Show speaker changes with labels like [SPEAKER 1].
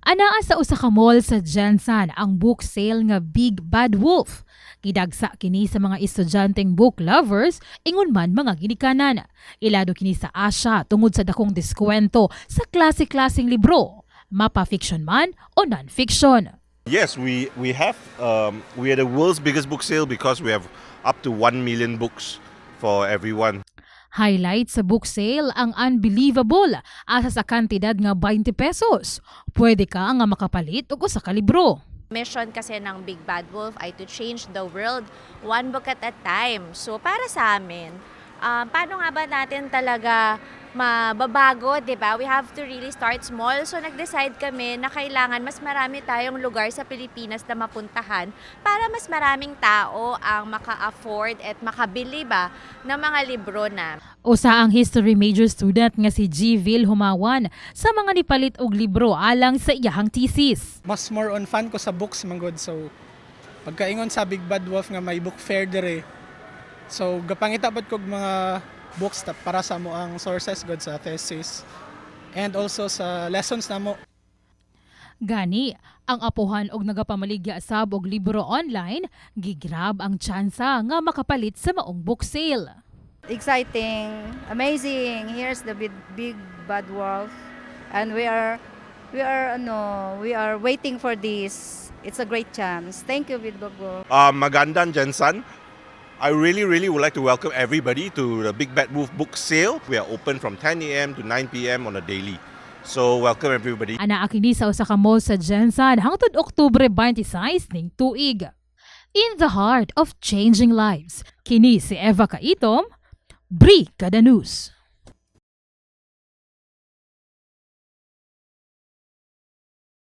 [SPEAKER 1] Anaa sa usa ka mall sa Jensen ang book sale nga Big Bad Wolf. Gidagsa kini sa mga estudyanteng book lovers ingon man mga ginikanan. Ilado kini sa Asya tungod sa dakong diskwento sa klase-klaseng libro, mapa fiction man o non-fiction.
[SPEAKER 2] Yes, we we have um, we are the world's biggest book sale because we have up to one million books for everyone.
[SPEAKER 1] Highlight sa book sale ang unbelievable asa sa kantidad nga 20 pesos. Pwede ka nga makapalit og usa ka libro.
[SPEAKER 3] Mission kasi ng Big Bad Wolf ay to change the world one book at a time. So para sa amin, um, paano nga ba natin talaga mababago, 'di ba? We have to really start small. So nag-decide kami na kailangan mas marami tayong lugar sa Pilipinas na mapuntahan para mas maraming tao ang maka-afford at makabili ba ng mga libro na
[SPEAKER 1] Usa ang history major student nga si Gville Humawan sa mga nipalit og libro alang sa iyahang thesis.
[SPEAKER 4] mas more on fan ko sa books man god so pagkaingon sa Big Bad Wolf nga may book fair dire so gapangita bad kog mga books ta- para sa mo ang sources god sa thesis and also sa lessons namo
[SPEAKER 1] Gani, ang apuhan og nagapamaligya sab og libro online, gigrab ang tsansa nga makapalit sa maong book sale.
[SPEAKER 5] exciting, amazing. Here's the big, big bad wolf, and we are, we are, ano, we are waiting for this. It's a great chance. Thank you, Wolf.
[SPEAKER 2] Uh, Magandan Jensen. I really, really would like to welcome everybody to the Big Bad Wolf book sale. We are open from 10 a.m. to 9 p.m. on a daily. So welcome everybody.
[SPEAKER 1] Ana kini sa usa ka mall sa Jensen hangtod Oktubre 26 ning tuig. In the heart of changing lives, kini si Eva Kaitom, Bri Kada.